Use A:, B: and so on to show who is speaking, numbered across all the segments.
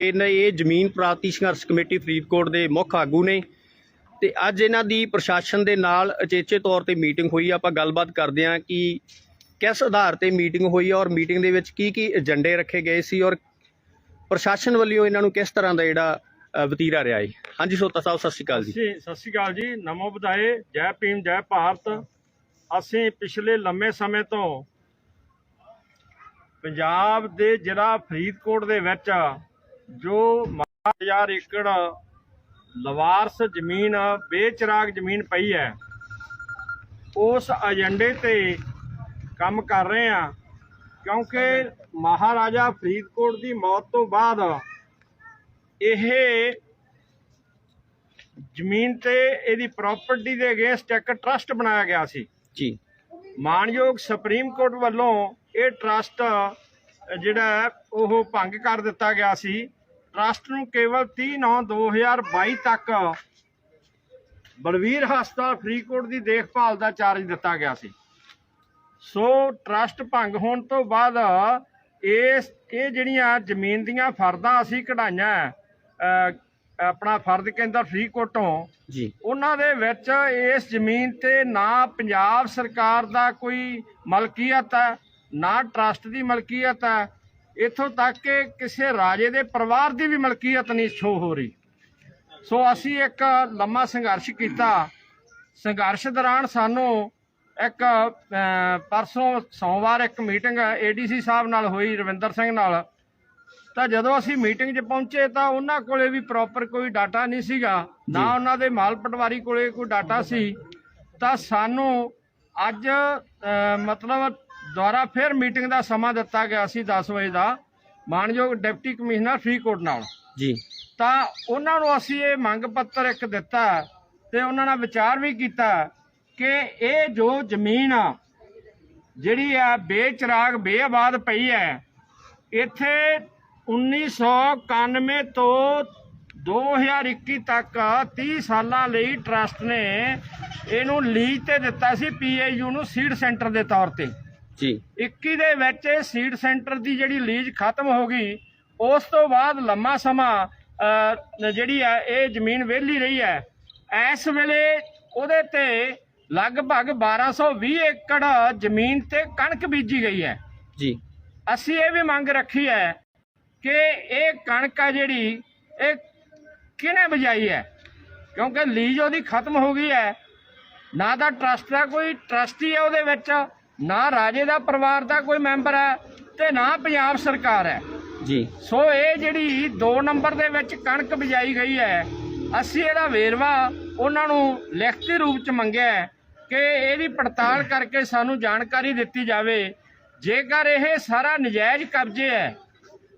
A: ਇਹਨਾਂ ਇਹ ਜ਼ਮੀਨ ਪ੍ਰਾਪਤੀ ਸੰਘਰਸ਼ ਕਮੇਟੀ ਫਰੀਦਕੋਟ ਦੇ ਮੁੱਖ ਆਗੂ ਨੇ ਤੇ ਅੱਜ ਇਹਨਾਂ ਦੀ ਪ੍ਰਸ਼ਾਸਨ ਦੇ ਨਾਲ ਅਚੇਚੇ ਤੌਰ ਤੇ ਮੀਟਿੰਗ ਹੋਈ। ਆਪਾਂ ਗੱਲਬਾਤ ਕਰਦੇ ਹਾਂ ਕਿ ਕਿਸ ਆਧਾਰ ਤੇ ਮੀਟਿੰਗ ਹੋਈ ਔਰ ਮੀਟਿੰਗ ਦੇ ਵਿੱਚ ਕੀ ਕੀ ਏਜੰਡੇ ਰੱਖੇ ਗਏ ਸੀ ਔਰ ਪ੍ਰਸ਼ਾਸਨ ਵੱਲੋਂ ਇਹਨਾਂ ਨੂੰ ਕਿਸ ਤਰ੍ਹਾਂ ਦਾ ਜਿਹੜਾ ਵਤੀਰਾ ਰਿਹਾ ਹੈ? ਹਾਂਜੀ, ਸੋਤਾ ਸਾਹਿਬ, ਸਤਿ ਸ਼੍ਰੀ ਅਕਾਲ ਜੀ।
B: ਜੀ, ਸਤਿ ਸ਼੍ਰੀ ਅਕਾਲ ਜੀ। ਨਮੋ ਬਧਾਏ, ਜੈ ਭੀਮ, ਜੈ ਭਾਰਤ। ਅਸੀਂ ਪਿਛਲੇ ਲੰਮੇ ਸਮੇਂ ਤੋਂ ਪੰਜਾਬ ਦੇ ਜ਼ਿਲ੍ਹਾ ਫਰੀਦਕੋਟ ਦੇ ਵਿੱਚ ਜੋ 1000 ਏਕੜ ਲਵਾਰਸ ਜ਼ਮੀਨ ਬੇਚਰਾਗ ਜ਼ਮੀਨ ਪਈ ਹੈ ਉਸ ਏਜੰਡੇ ਤੇ ਕੰਮ ਕਰ ਰਹੇ ਆ ਕਿਉਂਕਿ ਮਹਾਰਾਜਾ ਫਰੀਦਕੋਟ ਦੀ ਮੌਤ ਤੋਂ ਬਾਅਦ ਇਹ ਜ਼ਮੀਨ ਤੇ ਇਹਦੀ ਪ੍ਰਾਪਰਟੀ ਦੇ ਅਗੇਂਸਟ ਇੱਕ ਟਰਸਟ ਬਣਾਇਆ ਗਿਆ ਸੀ।
A: ਜੀ।
B: ਮਾਨਯੋਗ ਸੁਪਰੀਮ ਕੋਰਟ ਵੱਲੋਂ ਇਹ ਟਰਸਟ ਜਿਹੜਾ ਉਹ ਭੰਗ ਕਰ ਦਿੱਤਾ ਗਿਆ ਸੀ। ਟਰਸਟ ਨੂੰ ਕੇਵਲ 30 9 2022 ਤੱਕ ਬਲਵੀਰ ਹਸਪਤਾਲ ਫਰੀਦਕੋਟ ਦੀ ਦੇਖਭਾਲ ਦਾ ਚਾਰਜ ਦਿੱਤਾ ਗਿਆ ਸੀ। ਸੋ ਟਰਸਟ ਭੰਗ ਹੋਣ ਤੋਂ ਬਾਅਦ ਇਸ ਇਹ ਜਿਹੜੀਆਂ ਜ਼ਮੀਨ ਦੀਆਂ ਫਰਦਾਂ ਅਸੀਂ ਕਢਾਈਆਂ ਆਪਣਾ ਫਰਦ ਕੇਂਦਰ ਫਰੀਦਕੋਟੋਂ
A: ਜੀ।
B: ਉਹਨਾਂ ਦੇ ਵਿੱਚ ਇਸ ਜ਼ਮੀਨ ਤੇ ਨਾ ਪੰਜਾਬ ਸਰਕਾਰ ਦਾ ਕੋਈ ਮਲਕੀਅਤ ਹੈ ਨਾ ਟਰਸਟ ਦੀ ਮਲਕੀਅਤ ਹੈ ਇੱਥੋਂ ਤੱਕ ਕਿ ਕਿਸੇ ਰਾਜੇ ਦੇ ਪਰਿਵਾਰ ਦੀ ਵੀ ਮਲਕੀਅਤ ਨਹੀਂ ਸ਼ੋ ਹੋ ਰਹੀ। ਸੋ ਅਸੀਂ ਇੱਕ ਲੰਮਾ ਸੰਘਰਸ਼ ਕੀਤਾ। ਸੰਘਰਸ਼ ਦੌਰਾਨ ਸਾਨੂੰ ਇੱਕ ਪਰਸੋਂ ਸੋਮਵਾਰ ਇੱਕ ਮੀਟਿੰਗ ਏਡੀਸੀ ਸਾਹਿਬ ਨਾਲ ਹੋਈ ਰਵਿੰਦਰ ਸਿੰਘ ਨਾਲ। ਤਾਂ ਜਦੋਂ ਅਸੀਂ ਮੀਟਿੰਗ 'ਚ ਪਹੁੰਚੇ ਤਾਂ ਉਹਨਾਂ ਕੋਲੇ ਵੀ ਪ੍ਰੋਪਰ ਕੋਈ ਡਾਟਾ ਨਹੀਂ ਸੀਗਾ। ਨਾ ਉਹਨਾਂ ਦੇ ਮਾਲ ਪਟਵਾਰੀ ਕੋਲੇ ਕੋਈ ਡਾਟਾ ਸੀ। ਤਾਂ ਸਾਨੂੰ ਅੱਜ ਮਤਲਬ ਦੁਬਾਰਾ ਫਿਰ ਮੀਟਿੰਗ ਦਾ ਸਮਾਂ ਦਿੱਤਾ ਗਿਆ ਸੀ 10 ਵਜੇ ਦਾ। ਮਾਨਯੋਗ ਡਿਪਟੀ ਕਮਿਸ਼ਨਰ ਫਰੀਦਕੋਟ ਨਾਲ।
A: ਜੀ।
B: ਤਾਂ ਉਹਨਾਂ ਨੂੰ ਅਸੀਂ ਇਹ ਮੰਗ ਪੱਤਰ ਇੱਕ ਦਿੱਤਾ ਤੇ ਉਹਨਾਂ ਨਾਲ ਵਿਚਾਰ ਵੀ ਕੀਤਾ ਕਿ ਇਹ ਜੋ ਜ਼ਮੀਨ ਆ ਜਿਹੜੀ ਆ ਬੇਚਰਾਗ ਬੇਆਬਾਦ ਪਈ ਹੈ ਇੱਥੇ 1991 ਤੋਂ 2021 ਤੱਕ 30 ਸਾਲਾਂ ਲਈ ਟਰਸਟ ਨੇ ਇਹਨੂੰ ਲੀਜ਼ ਤੇ ਦਿੱਤਾ ਸੀ ਪੀਏਯੂ ਨੂੰ ਸੀਡ ਸੈਂਟਰ ਦੇ ਤੌਰ ਤੇ।
A: ਜੀ।
B: 21 ਦੇ ਵਿੱਚ ਇਹ ਸੀਡ ਸੈਂਟਰ ਦੀ ਜਿਹੜੀ ਲੀਜ਼ ਖਤਮ ਹੋ ਗਈ ਉਸ ਤੋਂ ਬਾਅਦ ਲੰਮਾ ਸਮਾਂ ਜਿਹੜੀ ਹੈ ਇਹ ਜ਼ਮੀਨ ਵਿਹਲੀ ਰਹੀ ਹੈ। ਇਸ ਵੇਲੇ ਉਹਦੇ ਤੇ ਲਗਭਗ 1220 ਏਕੜ ਜ਼ਮੀਨ ਤੇ ਕਣਕ ਬੀਜੀ ਗਈ ਹੈ।
A: ਜੀ।
B: ਅਸੀਂ ਇਹ ਵੀ ਮੰਗ ਰੱਖੀ ਹੈ ਕਿ ਇਹ ਕਣਕ ਆ ਜਿਹੜੀ ਇਹ ਕਿਹਨੇ ਬਜਾਈ ਹੈ? ਕਿਉਂਕਿ ਲੀਜ਼ ਉਹਦੀ ਖਤਮ ਹੋ ਗਈ ਹੈ। ਨਾ ਤਾਂ ਟਰਸਟ ਦਾ ਕੋਈ ਟਰਸਟੀ ਹੈ ਉਹਦੇ ਵਿੱਚ। ਨਾ ਰਾਜੇ ਦਾ ਪਰਿਵਾਰ ਦਾ ਕੋਈ ਮੈਂਬਰ ਹੈ ਤੇ ਨਾ ਪੰਜਾਬ ਸਰਕਾਰ ਹੈ।
A: ਜੀ।
B: ਸੋ ਇਹ ਜਿਹੜੀ 2 ਨੰਬਰ ਦੇ ਵਿੱਚ ਕਣਕ ਬਜਾਈ ਗਈ ਹੈ ਅਸੀਂ ਇਹਦਾ ਵੇਰਵਾ ਉਹਨਾਂ ਨੂੰ ਲਿਖਤੀ ਰੂਪ ਚ ਮੰਗਿਆ ਕਿ ਇਹਦੀ ਪੜਤਾਲ ਕਰਕੇ ਸਾਨੂੰ ਜਾਣਕਾਰੀ ਦਿੱਤੀ ਜਾਵੇ। ਜੇਕਰ ਇਹ ਸਾਰਾ ਨਜਾਇਜ਼ ਕਬਜ਼ੇ ਹੈ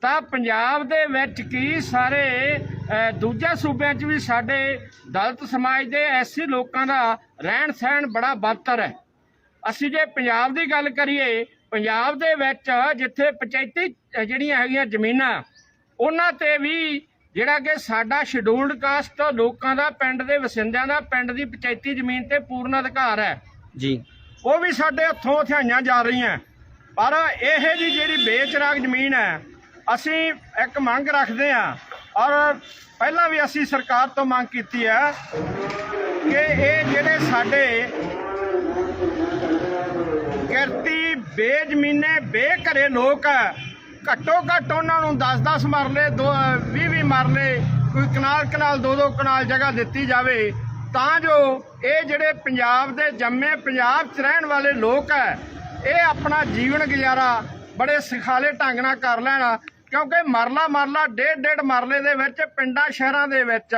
B: ਤਾਂ ਪੰਜਾਬ ਦੇ ਵਿੱਚ ਕੀ ਸਾਰੇ ਦੂਜੇ ਸੂਬਿਆਂ 'ਚ ਵੀ ਸਾਡੇ ਦਲਿਤ ਸਮਾਜ ਦੇ ਐਸੀ ਲੋਕਾਂ ਦਾ ਰਹਿਣ ਸਹਿਣ ਬੜਾ ਬਦਤਰ ਹੈ। ਅਸੀਂ ਜੇ ਪੰਜਾਬ ਦੀ ਗੱਲ ਕਰੀਏ ਪੰਜਾਬ ਦੇ ਵਿੱਚ ਜਿੱਥੇ ਪੰਚਾਇਤੀ ਜਿਹੜੀਆਂ ਹੈਗੀਆਂ ਜ਼ਮੀਨਾਂ ਉਹਨਾਂ ਤੇ ਵੀ ਜਿਹੜਾ ਕਿ ਸਾਡਾ ਸ਼ਡਿਊਲਡ ਕਾਸਟ ਲੋਕਾਂ ਦਾ ਪਿੰਡ ਦੇ ਵਸਿੰਦਿਆਂ ਦਾ ਪਿੰਡ ਦੀ ਪੰਚਾਇਤੀ ਜ਼ਮੀਨ ਤੇ ਪੂਰਨ ਅਧਿਕਾਰ ਹੈ।
A: ਜੀ।
B: ਉਹ ਵੀ ਸਾਡੇ ਹੱਥੋਂ ਹਥਿਆਈਆਂ ਜਾ ਰਹੀਆਂ। ਪਰ ਇਹ ਜੀ ਜਿਹੜੀ ਬੇਚਰਾਗ ਜ਼ਮੀਨ ਹੈ ਅਸੀਂ ਇੱਕ ਮੰਗ ਰੱਖਦੇ ਹਾਂ ਔਰ ਪਹਿਲਾਂ ਵੀ ਅਸੀਂ ਸਰਕਾਰ ਤੋਂ ਮੰਗ ਕੀਤੀ ਹੈ ਕਿ ਇਹ ਜਿਹੜੇ ਸਾਡੇ ਕਿਰਤੀ ਬੇਜ਼ਮੀਨੇ, ਬੇਘਰੇ ਲੋਕ ਹੈ। ਘੱਟੋ ਘੱਟ ਉਹਨਾਂ ਨੂੰ 10-10 ਮਰਲੇ 20-20 ਮਰਲੇ, ਕੋਈ ਕਨਾਲ ਕਨਾਲ, ਦੋ ਦੋ ਕਨਾਲ ਜਗ੍ਹਾ ਦਿੱਤੀ ਜਾਵੇ, ਤਾਂ ਜੋ ਇਹ ਜਿਹੜੇ ਪੰਜਾਬ ਦੇ ਜੰਮੇ ਪੰਜਾਬ 'ਚ ਰਹਿਣ ਵਾਲੇ ਲੋਕ ਹੈ, ਇਹ ਆਪਣਾ ਜੀਵਨ ਗੁਜ਼ਾਰਾ ਬੜੇ ਸਿਖਾਲੇ ਢੰਗ ਨਾਲ ਕਰ ਲੈਣ, ਕਿਉਂਕਿ ਮਰਲਾ ਮਰਲਾ, ਡੇਢ ਡੇਢ ਮਰਲੇ ਦੇ ਵਿੱਚ, ਪਿੰਡਾਂ ਸ਼ਹਿਰਾਂ ਦੇ ਵਿੱਚ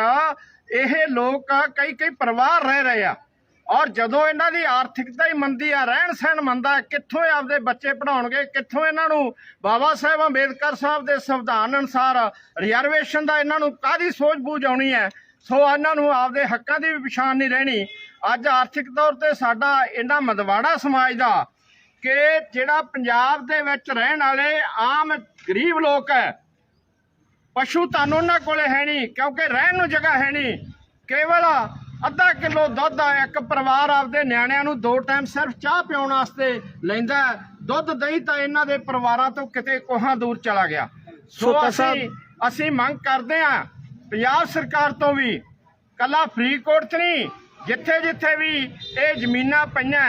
B: ਇਹ ਲੋਕ ਕਈ ਕਈ ਪਰਿਵਾਰ ਰਹਿ ਰਹੇ ਆ। ਔਰ ਜਦੋਂ ਇਹਨਾਂ ਦੀ ਆਰਥਿਕਤਾ ਹੀ ਮੰਦੀ ਆ, ਰਹਿਣ ਸਹਿਣ ਮੰਦਾ ਕਿੱਥੋਂ ਇਹ ਆਪਦੇ ਬੱਚੇ ਪੜਾਉਣਗੇ ਕਿੱਥੋਂ ਇਹਨਾਂ ਨੂੰ ਬਾਬਾ ਸਾਹਿਬ ਅੰਬੇਦਕਰ ਸਾਹਿਬ ਦੇ ਸੰਵਿਧਾਨ ਅਨੁਸਾਰ ਰਿਜ਼ਰਵੇਸ਼ਨ ਦਾ ਇਹਨਾਂ ਨੂੰ ਕਾਦੀ ਸੋਚ ਬੂਝ ਆਉਣੀ ਹੈ? ਸੋ ਇਹਨਾਂ ਨੂੰ ਆਪਦੇ ਹੱਕਾਂ ਦੀ ਵੀ ਪਛਾਣ ਨਹੀਂ ਰਹਿਣੀ। ਅੱਜ ਆਰਥਿਕ ਤੌਰ ਤੇ ਸਾਡਾ ਇਹਨਾਂ ਮਦਵਾੜਾ ਸਮਾਜ ਦਾ ਕਿ ਜਿਹੜਾ ਪੰਜਾਬ ਦੇ ਵਿੱਚ ਰਹਿਣ ਵਾਲੇ ਆਮ ਗਰੀਬ ਲੋਕ ਹੈ, ਪਸ਼ੂ ਧਨ ਉਹਨਾਂ ਕੋਲੇ ਹੈ ਨਹੀਂ, ਕਿਉਂਕਿ ਰਹਿਣ ਨੂੰ ਜਗ੍ਹਾ ਹੈ ਨਹੀਂ। ਕੇਵਲ ਅੱਧਾ ਕਿਲੋ ਦੁੱਧ ਆ ਇੱਕ ਪਰਿਵਾਰ ਆਪਦੇ ਨਿਆਣਿਆਂ ਨੂੰ ਦੋ ਟਾਈਮ ਸਿਰਫ ਚਾਹ ਪਿਉਣ ਵਾਸਤੇ ਲੈਂਦਾ। ਦੁੱਧ ਦਹੀਂ ਤਾਂ ਇਹਨਾਂ ਦੇ ਪਰਿਵਾਰਾਂ ਤੋਂ ਕਿਤੇ ਕੋਹਾਂ ਦੂਰ ਚਲਾ ਗਿਆ
A: ਸੋ
B: ਅਸੀਂ ਅਸੀਂ ਮੰਗ ਕਰਦੇ ਹਾਂ ਪੰਜਾਬ ਸਰਕਾਰ ਤੋਂ ਵੀ ਕੱਲਾ ਫਰੀਦਕੋਟ 'ਚ ਨਹੀਂ ਜਿੱਥੇ ਜਿੱਥੇ ਵੀ ਇਹ ਜ਼ਮੀਨਾਂ ਪਈਆਂ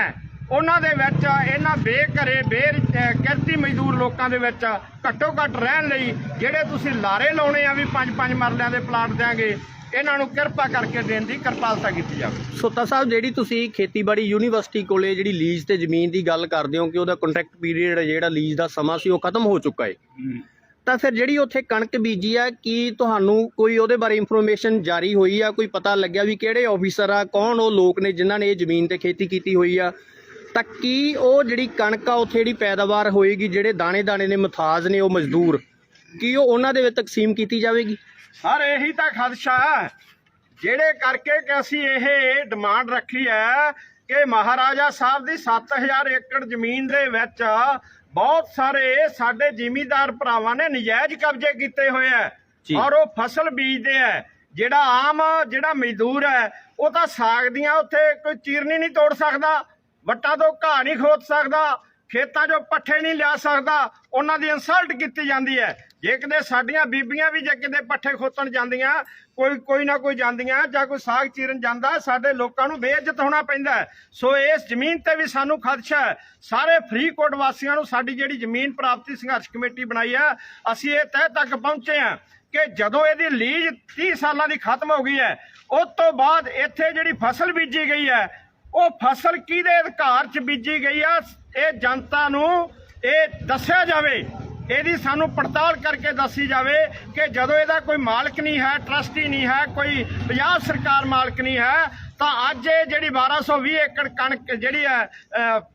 B: ਉਹਨਾਂ ਦੇ ਵਿੱਚ ਇਹਨਾਂ ਬੇਘਰੇ ਬੇਰ ਕਿਰਤੀ ਮਜ਼ਦੂਰ ਲੋਕਾਂ ਦੇ ਵਿੱਚ ਘੱਟੋ ਘੱਟ ਰਹਿਣ ਲਈ ਜਿਹੜੇ ਤੁਸੀਂ ਲਾਰੇ ਲਾਉਣੇ ਆ ਵੀ ਪੰਜ ਪੰਜ ਮਰਲਿਆਂ ਦੇ ਪਲਾਟ ਦਿਆਂਗੇ ਇਹਨਾਂ ਨੂੰ ਕਿਰਪਾ ਕਰਕੇ ਦੇਣ ਦੀ ਕਿਰਪਾਲਤਾ ਕੀਤੀ ਜਾਵੇ।
A: ਸੋਤਾ ਸਾਹਿਬ ਜਿਹੜੀ ਤੁਸੀਂ ਖੇਤੀਬਾੜੀ ਯੂਨੀਵਰਸਿਟੀ ਕੋਲੇ ਜਿਹੜੀ ਲੀਜ਼ ਤੇ ਜ਼ਮੀਨ ਦੀ ਗੱਲ ਕਰਦੇ ਹੋ ਕਿ ਉਹਦਾ ਕੰਟਰੈਕਟ ਪੀਰੀਅਡ ਜਿਹੜਾ ਲੀਜ਼ ਦਾ ਸਮਾਂ ਸੀ ਉਹ ਖਤਮ ਹੋ ਚੁੱਕਾ ਹੈ। ਤਾਂ ਫਿਰ ਜਿਹੜੀ ਉੱਥੇ ਕਣਕ ਬੀਜੀ ਆ ਕੀ ਤੁਹਾਨੂੰ ਕੋਈ ਉਹਦੇ ਬਾਰੇ ਇਨਫੋਰਮੇਸ਼ਨ ਜਾਰੀ ਹੋਈ ਆ? ਕੋਈ ਪਤਾ ਲੱਗਿਆ ਵੀ ਕਿਹੜੇ ਆਫੀਸਰ ਆ ਕੌਣ ਉਹ ਲੋਕ ਨੇ ਜਿਨ੍ਹਾਂ ਨੇ ਇਹ ਜ਼ਮੀਨ ਤੇ ਖੇਤੀ ਕੀਤੀ ਹੋਈ ਆ? ਤਾਂ ਕੀ ਉਹ ਜਿਹੜੀ ਕਣਕ ਆ ਉੱਥੇ ਜਿਹੜੀ ਪੈਦਾਵਾਰ ਹੋਏਗੀ ਜਿਹੜੇ ਦਾਣੇ ਦਾਣੇ ਨੇ ਮਥਾਜ ਨੇ ਉਹ ਮਜ਼ਦੂਰ ਕੀ ਉਹ ਉਹਨਾਂ ਦੇ ਵਿੱਚ ਤਕਸੀਮ ਕੀਤੀ ਜਾਵੇਗੀ?
B: ਸਰ ਇਹੀ ਤਾਂ ਖਦਸ਼ਾ ਹੈ। ਜਿਹੜੇ ਕਰਕੇ ਕਿ ਅਸੀਂ ਇਹ ਡਿਮਾਂਡ ਰੱਖੀ ਹੈ ਕਿ ਮਹਾਰਾਜਾ ਸਾਹਿਬ ਦੀ 7000 ਏਕੜ ਜ਼ਮੀਨ ਦੇ ਵਿੱਚ ਬਹੁਤ ਸਾਰੇ ਸਾਡੇ ਜ਼ਿਮੀਂਦਾਰ ਭਰਾਵਾਂ ਨੇ ਨਜਾਇਜ਼ ਕਬਜ਼ੇ ਕੀਤੇ ਹੋਏ
A: ਜੀ।
B: ਔਰ ਉਹ ਫਸਲ ਬੀਜਦੇ ਹੈ। ਜਿਹੜਾ ਆਮ ਜਿਹੜਾ ਮਜ਼ਦੂਰ ਹੈ ਉਹ ਤਾਂ ਸਾਗ ਦੀਆਂ ਉੱਥੇ ਕੋਈ ਚੀਰਨੀ ਨਹੀਂ ਤੋੜ ਸਕਦਾ ਵੱਟਾਂ ਤੋਂ ਘਾਹ ਨਹੀਂ ਖੋਦ ਸਕਦਾ ਖੇਤਾਂ 'ਚੋਂ ਪੱਠੇ ਨਹੀਂ ਲਿਆ ਸਕਦਾ ਉਹਨਾਂ ਦੀ ਇਨਸਲਟ ਕੀਤੀ ਜਾਂਦੀ ਹੈ। ਜੇ ਕਿਤੇ ਸਾਡੀਆਂ ਬੀਬੀਆਂ ਵੀ ਜੇ ਕਿਤੇ ਪੱਠੇ ਖੋਤਣ ਜਾਂਦੀਆਂ, ਕੋਈ ਕੋਈ ਨਾ ਕੋਈ ਜਾਂਦੀਆਂ ਜਾਂ ਕੋਈ ਸਾਗ ਚੀਰਨ ਜਾਂਦਾ, ਸਾਡੇ ਲੋਕਾਂ ਨੂੰ ਬੇਇੱਜ਼ਤ ਹੋਣਾ ਪੈਂਦਾ ਸੋ ਇਸ ਜ਼ਮੀਨ ਤੇ ਵੀ ਸਾਨੂੰ ਖਦਸ਼ਾ ਹੈ। ਸਾਰੇ ਫਰੀਦਕੋਟ ਵਾਸੀਆਂ ਨੂੰ ਸਾਡੀ ਜਿਹੜੀ ਜ਼ਮੀਨ ਪ੍ਰਾਪਤੀ ਸੰਘਰਸ਼ ਕਮੇਟੀ ਬਣਾਈ ਹੈ ਅਸੀਂ ਇਹ ਤਹਿ ਤੱਕ ਪਹੁੰਚੇ ਹਾਂ ਕਿ ਜਦੋਂ ਇਹਦੀ ਲੀਜ਼ 30 ਸਾਲਾਂ ਦੀ ਖਤਮ ਹੋ ਗਈ ਹੈ, ਉਸ ਤੋਂ ਬਾਅਦ ਇੱਥੇ ਜਿਹੜੀ ਫਸਲ ਬੀਜੀ ਗਈ ਹੈ, ਉਹ ਫਸਲ ਕਿਹਦੇ ਅਧਿਕਾਰ 'ਚ ਬੀਜੀ ਗਈ ਆ, ਇਹ ਜਨਤਾ ਨੂੰ ਇਹ ਦੱਸਿਆ ਜਾਵੇ। ਇਹਦੀ ਸਾਨੂੰ ਪੜਤਾਲ ਕਰਕੇ ਦੱਸੀ ਜਾਵੇ ਕਿ ਜਦੋਂ ਇਹਦਾ ਕੋਈ ਮਾਲਕ ਨਹੀਂ ਹੈ ਟਰਸਟੀ ਨਹੀਂ ਹੈ ਕੋਈ ਪੰਜਾਬ ਸਰਕਾਰ ਮਾਲਕ ਨਹੀਂ ਹੈ ਤਾਂ ਅੱਜ ਇਹ ਜਿਹੜੀ 1220 ਏਕੜ ਕਣਕ ਜਿਹੜੀ ਹੈ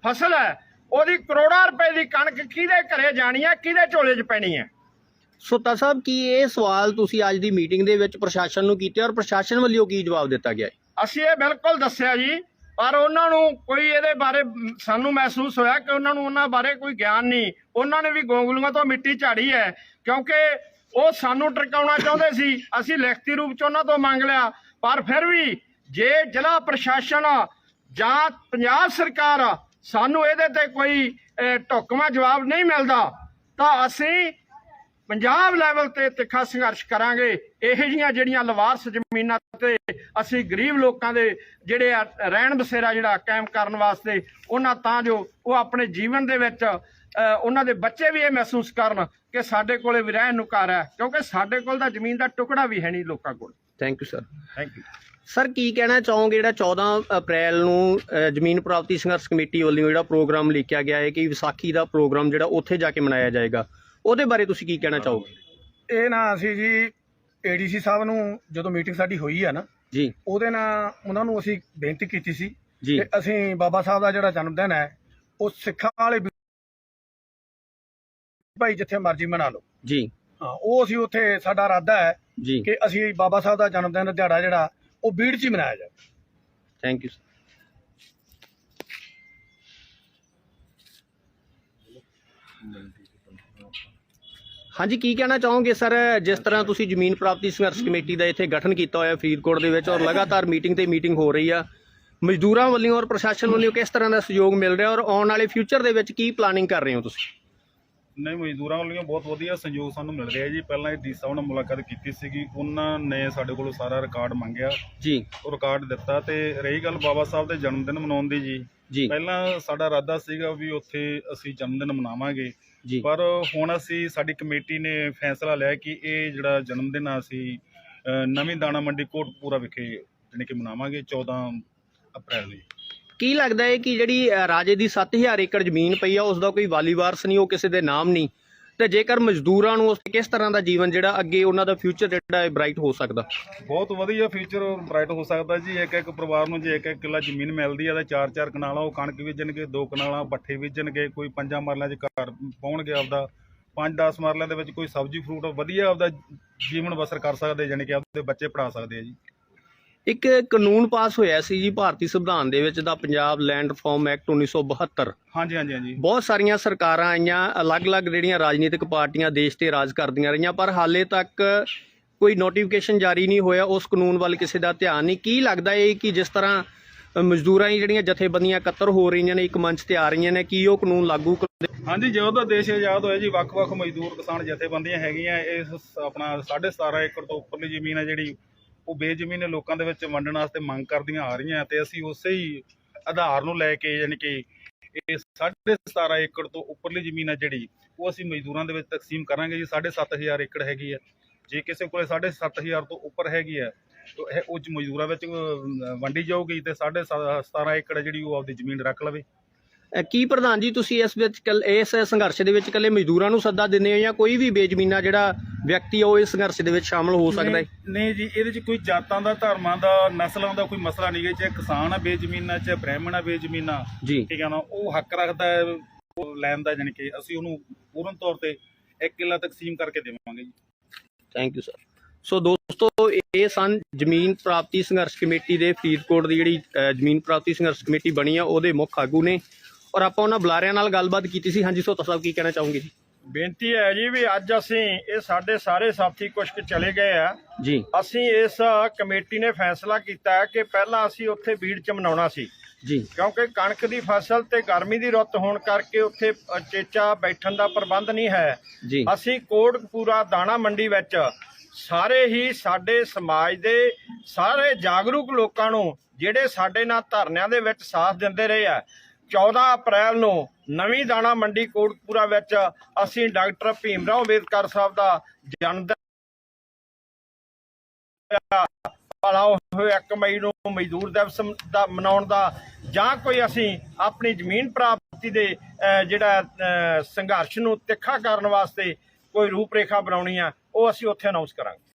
B: ਫਸਲ ਹੈ ਉਹਦੀ ਕਰੋੜਾਂ ਰੁਪਏ ਦੀ ਕਣਕ ਕਿਹਦੇ ਘਰੇ ਜਾਣੀ ਹੈ ਕਿਹਦੇ ਝੋਲੇ 'ਚ ਪੈਣੀ ਹੈ?
A: ਸੋਤਾ ਸਾਹਿਬ ਕੀ ਇਹ ਸਵਾਲ ਤੁਸੀਂ ਅੱਜ ਦੀ ਮੀਟਿੰਗ ਦੇ ਵਿੱਚ ਪ੍ਰਸ਼ਾਸਨ ਨੂੰ ਕੀਤੇ ਔਰ ਪ੍ਰਸ਼ਾਸਨ ਵੱਲੋਂ ਕੀ ਜਵਾਬ ਦਿੱਤਾ ਗਿਆ ਹੈ?
B: ਅਸੀਂ ਇਹ ਬਿਲਕੁਲ ਦੱਸਿਆ ਜੀ ਪਰ ਉਹਨਾਂ ਨੂੰ ਕੋਈ ਇਹਦੇ ਬਾਰੇ ਸਾਨੂੰ ਮਹਿਸੂਸ ਹੋਇਆ ਕਿ ਉਹਨਾਂ ਨੂੰ ਉਹਨਾਂ ਬਾਰੇ ਕੋਈ ਗਿਆਨ ਨਹੀਂ। ਉਹਨਾਂ ਨੇ ਵੀ ਗੋਂਗਲੂਆਂ ਤੋਂ ਮਿੱਟੀ ਝਾੜੀ ਹੈ, ਕਿਉਂਕਿ ਉਹ ਸਾਨੂੰ ਟਰਕਾਉਣਾ ਚਾਹੁੰਦੇ ਸੀ। ਅਸੀਂ ਲਿਖਤੀ ਰੂਪ ਚ ਉਹਨਾਂ ਤੋਂ ਮੰਗ ਲਿਆ। ਪਰ ਫਿਰ ਵੀ ਜੇ ਜ਼ਿਲ੍ਹਾ ਪ੍ਰਸ਼ਾਸਨ ਜਾਂ ਪੰਜਾਬ ਸਰਕਾਰ ਸਾਨੂੰ ਇਹਦੇ ਤੇ ਕੋਈ ਢੁਕਵਾਂ ਜਵਾਬ ਨਹੀਂ ਮਿਲਦਾ, ਤਾਂ ਅਸੀਂ ਪੰਜਾਬ ਲੈਵਲ ਤੇ ਤਿੱਖਾ ਸੰਘਰਸ਼ ਕਰਾਂਗੇ। ਇਹੋ ਜੀਆਂ ਜਿਹੜੀਆਂ ਲਵਾਰਸ ਜ਼ਮੀਨਾਂ ਤੇ ਅਸੀਂ ਗਰੀਬ ਲੋਕਾਂ ਦੇ ਜਿਹੜੇ ਰਹਿਣ ਬਸੇਰਾ ਜਿਹੜਾ ਕਾਇਮ ਕਰਨ ਵਾਸਤੇ ਉਹਨਾਂ ਤਾਂ ਜੋ ਉਹ ਆਪਣੇ ਜੀਵਨ ਦੇ ਵਿੱਚ ਉਹਨਾਂ ਦੇ ਬੱਚੇ ਵੀ ਇਹ ਮਹਿਸੂਸ ਕਰਨ ਕਿ ਸਾਡੇ ਕੋਲੇ ਵੀ ਰਹਿਣ ਨੂੰ ਘਰ ਹੈ ਕਿਉਂਕਿ ਸਾਡੇ ਕੋਲ ਤਾਂ ਜ਼ਮੀਨ ਦਾ ਟੁਕੜਾ ਵੀ ਹੈ ਨਹੀਂ ਲੋਕਾਂ ਕੋਲ।
A: Thank you sir
B: thank you
A: sir ਕੀ ਕਹਿਣਾ ਚਾਹੋਗੇ ਜਿਹੜਾ 14 ਅਪ੍ਰੈਲ ਨੂੰ ਜ਼ਮੀਨ ਪ੍ਰਾਪਤੀ ਸੰਘਰਸ਼ ਕਮੇਟੀ ਵੱਲੋਂ ਜਿਹੜਾ ਪ੍ਰੋਗਰਾਮ ਲਿਖਿਆ ਗਿਆ ਹੈ ਕਿ ਵਿਸਾਖੀ ਦਾ ਪ੍ਰੋਗਰਾਮ ਜਿਹੜਾ ਉੱਥੇ ਜਾ ਕੇ ਮਨਾਇਆ ਜਾਏਗਾ? ਉਹਦੇ ਬਾਰੇ ਤੁਸੀਂ ਕੀ ਕਹਿਣਾ ਚਾਹੋਗੇ?
C: ਇਹ ਨਾ ਅਸੀਂ ਜੀ ਏਡੀਸੀ ਸਾਹਿਬ ਨੂੰ ਜਦੋਂ ਮੀਟਿੰਗ ਸਾਡੀ ਹੋਈ ਆ ਨਾ
A: ਜੀ।
C: ਉਹਦੇ ਨਾਲ ਉਹਨਾਂ ਨੂੰ ਅਸੀਂ ਬੇਨਤੀ ਕੀਤੀ ਸੀ
A: ਜੀ।
C: ਕਿ ਅਸੀਂ ਬਾਬਾ ਸਾਹਿਬ ਦਾ ਜਿਹੜਾ ਜਨਮ ਦਿਨ ਹੈ ਉਹ ਸਿੱਖਾਂ ਵਾਲੇ ਵੀ- ਭਾਈ ਜਿੱਥੇ ਮਰਜ਼ੀ ਮਨਾ ਲਓ।
A: ਜੀ।
C: ਹਾਂ ਉਹ ਅਸੀਂ ਉੱਥੇ ਸਾਡਾ ਇਰਾਦਾ ਹੈ
A: ਜੀ।
C: ਕਿ ਅਸੀਂ ਬਾਬਾ ਸਾਹਿਬ ਦਾ ਜਨਮ ਦਿਨ ਦਿਹਾੜਾ ਜਿਹੜਾ ਉਹ ਬੀੜ 'ਚ ਹੀ ਮਨਾਇਆ ਜਾਵੇ।
A: ਥੈਂਕ ਯੂ ਹਾਂਜੀ ਕੀ ਕਹਿਣਾ ਚਾਹੋਗੇ ਸਰ? ਜਿਸ ਤਰ੍ਹਾਂ ਤੁਸੀਂ ਜ਼ਮੀਨ ਪ੍ਰਾਪਤੀ ਸੰਘਰਸ਼ ਕਮੇਟੀ ਦਾ ਇੱਥੇ ਗਠਨ ਕੀਤਾ ਹੋਇਆ ਫਰੀਦਕੋਟ ਦੇ ਵਿੱਚ ਔਰ ਲਗਾਤਾਰ ਮੀਟਿੰਗ ਤੇ ਮੀਟਿੰਗ ਹੋ ਰਹੀ ਆ ਮਜ਼ਦੂਰਾਂ ਵੱਲੋਂ ਔਰ ਪ੍ਰਸ਼ਾਸਨ ਵੱਲੋਂ ਕਿਸ ਤਰ੍ਹਾਂ ਦਾ ਸਹਿਯੋਗ ਮਿਲ ਰਿਹਾ ਔਰ ਆਉਣ ਵਾਲੇ ਫਿਊਚਰ ਦੇ ਵਿੱਚ ਕੀ ਪਲਾਨਿੰਗ ਕਰ ਰਹੇ ਹੋ ਤੁਸੀਂ?
D: ਨਹੀਂ ਮਜ਼ਦੂਰਾਂ ਵੱਲੋਂ ਬਹੁਤ ਵਧੀਆ ਸਹਿਯੋਗ ਸਾਨੂੰ ਮਿਲ ਰਿਹਾ ਜੀ। ਪਹਿਲਾਂ ਇਹ ਡੀ ਸਾਹਿਬ ਨਾਲ ਮੁਲਾਕਾਤ ਕੀਤੀ ਸੀਗੀ। ਉਹਨਾਂ ਨੇ ਸਾਡੇ ਕੋਲੋਂ ਸਾਰਾ ਰਿਕਾਰਡ ਮੰਗਿਆ।
A: ਜੀ।
D: ਉਹ ਰਿਕਾਰਡ ਦਿੱਤਾ ਤੇ ਰਹੀ ਗੱਲ ਬਾਬਾ ਸਾਹਿਬ ਦੇ ਜਨਮ ਦਿਨ ਮਨਾਉਣ ਦੀ ਜੀ।
A: ਜੀ।
D: ਪਹਿਲਾਂ ਸਾਡਾ ਇਰਾਦਾ ਸੀਗਾ ਵੀ ਉੱਥੇ ਅਸੀਂ ਜਨਮ ਦਿਨ ਮਨਾਵਾਂਗੇ।
A: ਜੀ
D: ਪਰ ਹੁਣ ਅਸੀਂ ਸਾਡੀ ਕਮੇਟੀ ਨੇ ਫੈਸਲਾ ਲਿਆ ਕਿ ਇਹ ਜਿਹੜਾ ਜਨਮ ਦਿਨ ਆ ਅਸੀਂ ਨਵੀਂ ਦਾਣਾ ਮੰਡੀ ਕੋਟਪੂਰਾ ਵਿਖੇ ਜਾਣੀ ਕਿ ਮਨਾਵਾਂਗੇ 14 ਅਪ੍ਰੈਲ ਨੂੰ।
A: ਕੀ ਲੱਗਦਾ ਹੈ ਕਿ ਜਿਹੜੀ ਰਾਜੇ ਦੀ 7000 ਏਕੜ ਜ਼ਮੀਨ ਪਈ ਆ ਉਸ ਦਾ ਕੋਈ ਵਾਲੀ ਵਾਰਸ ਨਹੀਂ ਉਹ ਕਿਸੇ ਦੇ ਨਾਮ ਨਹੀਂ ਤੇ ਜੇਕਰ ਮਜ਼ਦੂਰਾਂ ਨੂੰ ਉਸ ਕਿਸ ਤਰ੍ਹਾਂ ਦਾ ਜੀਵਨ ਜਿਹੜਾ ਅੱਗੇ ਉਹਨਾਂ ਦਾ ਫਿਊਚਰ ਜਿਹੜਾ ਹੈ ਬ੍ਰਾਈਟ ਹੋ ਸਕਦਾ?
D: ਬਹੁਤ ਵਧੀਆ ਫਿਊਚਰ ਬ੍ਰਾਈਟ ਹੋ ਸਕਦਾ ਜੀ। ਇੱਕ ਇੱਕ ਪਰਿਵਾਰ ਨੂੰ ਜੇ ਇੱਕ ਇੱਕ ਕਿੱਲਾ ਜ਼ਮੀਨ ਮਿਲਦੀ ਹੈ ਤਾਂ ਚਾਰ ਚਾਰ ਕਨਾਲਾਂ ਉਹ ਕਣਕ ਬੀਜਣਗੇ, ਦੋ ਕਨਾਲਾਂ ਪੱਠੇ ਬੀਜਣਗੇ, ਕੋਈ ਪੰਜਾਂ ਮਰਲਿਆਂ 'ਚ ਘਰ ਪਾਉਣਗੇ ਆਪਦਾ। ਪੰਜ 10 ਮਰਲਿਆਂ ਦੇ ਵਿੱਚ ਕੋਈ ਸਬਜ਼ੀ ਫਰੂਟ ਵਧੀਆ ਆਪਦਾ ਜੀਵਨ ਬਸਰ ਕਰ ਸਕਦੇ, ਜਾਣੀ ਕਿ ਆਪਦੇ ਬੱਚੇ ਪੜਾ ਸਕਦੇ ਆ ਜੀ।
A: ਇੱਕ ਕਾਨੂੰਨ ਪਾਸ ਹੋਇਆ ਸੀ ਜੀ ਭਾਰਤੀ ਸੰਵਿਧਾਨ ਦੇ ਵਿੱਚ ਦਾ ਪੰਜਾਬ ਲੈਂਡ ਰਿਫਾਰਮ ਐਕਟ 1972
D: ਹਾਂਜੀ ਹਾਂਜੀ ਹਾਂਜੀ।
A: ਬਹੁਤ ਸਾਰੀਆਂ ਸਰਕਾਰਾਂ ਆਈਆਂ ਅਲੱਗ-ਅਲੱਗ ਜਿਹੜੀਆਂ ਰਾਜਨੀਤਿਕ ਪਾਰਟੀਆਂ ਦੇਸ਼ ਤੇ ਰਾਜ ਕਰਦੀਆਂ ਰਹੀਆਂ ਪਰ ਹਾਲੇ ਤੱਕ ਕੋਈ ਨੋਟੀਫਿਕੇਸ਼ਨ ਜਾਰੀ ਨਹੀਂ ਹੋਇਆ ਉਸ ਕਾਨੂੰਨ ਵੱਲ ਕਿਸੇ ਦਾ ਧਿਆਨ ਨਹੀਂ। ਕੀ ਲੱਗਦਾ ਹੈ ਕਿ ਜਿਸ ਤਰ੍ਹਾਂ ਮਜ਼ਦੂਰਾਂ ਦੀ ਜਿਹੜੀਆਂ ਜਥੇਬੰਦੀਆਂ ਇਕੱਤਰ ਹੋ ਰਹੀਆਂ ਨੇ ਇੱਕ ਮੰਚ ਤੇ ਆ ਰਹੀਆਂ ਨੇ ਕੀ ਉਹ ਕਾਨੂੰਨ ਲਾਗੂ
D: ਹਾਂਜੀ ਜਦੋਂ ਦਾ ਦੇਸ਼ ਆਜ਼ਾਦ ਹੋਇਆ ਜੀ ਵੱਖ-ਵੱਖ ਮਜ਼ਦੂਰ ਕਿਸਾਨ ਜਥੇਬੰਦੀਆਂ ਹੈਗੀਆਂ ਇਸ ਆਪਣਾ 17.5 ਏਕੜ ਤੋਂ ਉੱਪਰਲੀ ਜ਼ਮੀਨ ਹੈ ਜਿਹੜੀ ਉਹ ਬੇਜ਼ਮੀਨ ਲੋਕਾਂ ਦੇ ਵਿੱਚ ਵੰਡਣ ਵਾਸਤੇ ਮੰਗ ਕਰਦੀਆਂ ਆ ਰਹੀਆਂ ਤੇ ਅਸੀਂ ਉਸੇ ਹੀ ਆਧਾਰ ਨੂੰ ਲੈ ਕੇ ਯਾਨੀ ਕਿ ਇਹ 17.5 ਏਕੜ ਤੋਂ ਉੱਪਰਲੀ ਜ਼ਮੀਨ ਹੈ ਜਿਹੜੀ, ਉਹ ਅਸੀਂ ਮਜ਼ਦੂਰਾਂ ਦੇ ਵਿੱਚ ਤਕਸੀਮ ਕਰਾਂਗੇ ਜੀ 7.5 ਏਕੜ ਹੈਗੀ ਹੈ ਜੇ ਕਿਸੇ ਕੋਲੇ 7.5 ਤੋਂ ਉੱਪਰ ਹੈਗੀ ਹੈ ਤਾਂ ਇਹ ਉਹ ਮਜ਼ਦੂਰਾਂ ਵਿੱਚ ਵੰਡੀ ਜਾਊਗੀ ਤੇ 17.5 ਏਕੜ ਹੈ ਜਿਹੜੀ ਉਹ ਆਪਦੀ ਜ਼ਮੀਨ ਰੱਖ ਲਵੇ।
A: ਕੀ ਪ੍ਰਧਾਨ ਜੀ ਤੁਸੀਂ ਇਸ ਵਿੱਚ ਇਸ ਸੰਘਰਸ਼ ਦੇ ਵਿੱਚ ਇਕੱਲੇ ਮਜ਼ਦੂਰਾਂ ਨੂੰ ਸੱਦਾ ਦਿੰਦੇ ਹੋ ਜਾਂ ਕੋਈ ਵੀ ਬੇਜ਼ਮੀਨਾ ਜਿਹੜਾ ਵਿਅਕਤੀ ਆ ਉਹ ਇਸ ਸੰਘਰਸ਼ ਦੇ ਵਿੱਚ ਸ਼ਾਮਲ ਹੋ ਸਕਦਾ ਹੈ?
D: ਨਹੀਂ- ਜੀ ਇਹਦੇ 'ਚ ਕੋਈ ਜਾਤਾਂ ਦਾ ਧਰਮਾਂ ਦਾ ਨਸਲਾਂ ਦਾ ਕੋਈ ਮਸਲਾ ਨਹੀਂ ਹੈ ਚਾਹੇ ਕਿਸਾਨ ਆ ਬੇਜ਼ਮੀਨਾ ਚਾਹੇ ਬ੍ਰਾਹਮਣ ਆ ਬੇਜ਼ਮੀਨਾ
A: ਜੀ।
D: ਠੀਕ ਹੈ ਨਾ ਉਹ ਹੱਕ ਰੱਖਦਾ ਹੈ ਉਹ ਲੈਣ ਦਾ ਕਿ ਅਸੀਂ ਉਹਨੂੰ ਪੂਰਨ ਤੌਰ ਤੇ ਇੱਕ ਕਿੱਲਾ ਤਕਸੀਮ ਕਰਕੇ ਦੇਵਾਂਗੇ ਜੀ।
A: ਥੈਂਕ ਯੂ ਸਰ ਸੋ ਦੋਸਤੋ ਇਹ ਸਨ ਜ਼ਮੀਨ ਪ੍ਰਾਪਤੀ ਸੰਘਰਸ਼ ਕਮੇਟੀ ਦੇ ਫਰੀਦਕੋਟ ਦੀ ਜਿਹੜੀ ਜ਼ਮੀਨ ਪ੍ਰਾਪਤੀ ਸੰਘਰਸ਼ ਕਮੇਟੀ ਬਣੀ ਆ ਉਹਦੇ ਮੁੱਖ ਆਗੂ ਨੇ। ਔਰ ਆਪਾਂ ਉਹਨਾਂ ਬੁਲਾਰਿਆਂ ਨਾਲ ਗੱਲਬਾਤ ਕੀਤੀ ਸੀ। ਹਾਂਜੀ ਸੋਤਾ ਸਾਹਿਬ ਕੀ ਕਹਿਣਾ ਚਾਹੋਗੇ ਜੀ?
B: ਬੇਨਤੀ ਹੈ ਜੀ ਵੀ ਅੱਜ ਅਸੀਂ ਇਹ ਸਾਡੇ ਸਾਰੇ ਸਾਥੀ ਕੁਛ ਕੁ ਚਲੇ ਗਏ ਆ।
A: ਜੀ।
B: ਅਸੀਂ ਇਸ ਕਮੇਟੀ ਨੇ ਫੈਸਲਾ ਕੀਤਾ ਹੈ ਕਿ ਪਹਿਲਾਂ ਅਸੀਂ ਉੱਥੇ ਬੀੜ ਚ ਮਨਾਉਣਾ ਸੀ।
A: ਜੀ।
B: ਕਿਉਂਕਿ ਕਣਕ ਦੀ ਫਸਲ ਤੇ ਗਰਮੀ ਦੀ ਰੁੱਤ ਹੋਣ ਕਰਕੇ ਉੱਥੇ ਚੇਚਾ ਬੈਠਣ ਦਾ ਪ੍ਰਬੰਧ ਨਹੀਂ ਹੈ।
A: ਜੀ।
B: ਅਸੀਂ ਕੋਟਕਪੂਰਾ ਦਾਣਾ ਮੰਡੀ ਵਿੱਚ ਸਾਰੇ ਹੀ ਸਾਡੇ ਸਮਾਜ ਦੇ ਸਾਰੇ ਜਾਗਰੂਕ ਲੋਕਾਂ ਨੂੰ ਜਿਹੜੇ ਸਾਡੇ ਨਾਲ ਧਰਨਿਆਂ ਦੇ ਵਿੱਚ ਸਾਥ ਦਿੰਦੇ ਰਹੇ ਆ 14 ਅਪ੍ਰੈਲ ਨੂੰ ਨਵੀਂ ਦਾਣਾ ਮੰਡੀ ਕੋਟਕਪੂਰਾ ਵਿੱਚ ਅਸੀਂ ਡਾਕਟਰ ਭੀਮਰਾਓ ਅੰਬੇਦਕਰ ਸਾਹਿਬ ਦਾ ਜਨਮ ਦਿਨ ਵਾਲਾ ਹੋਇਆ 1 ਮਈ ਨੂੰ ਮਜ਼ਦੂਰ ਦਿਵਸ ਦਾ ਮਨਾਉਣ ਦਾ, ਜਾਂ ਕੋਈ ਅਸੀਂ ਆਪਣੀ ਜ਼ਮੀਨ ਪ੍ਰਾਪਤੀ ਦੇ ਜਿਹੜਾ ਸੰਘਰਸ਼ ਨੂੰ ਤਿੱਖਾ ਕਰਨ ਵਾਸਤੇ ਕੋਈ ਰੂਪਰੇਖਾ ਬਣਾਉਣੀ ਆ, ਉਹ ਅਸੀਂ ਉੱਥੇ ਅਨਾਉਂਸ ਕਰਾਂਗੇ।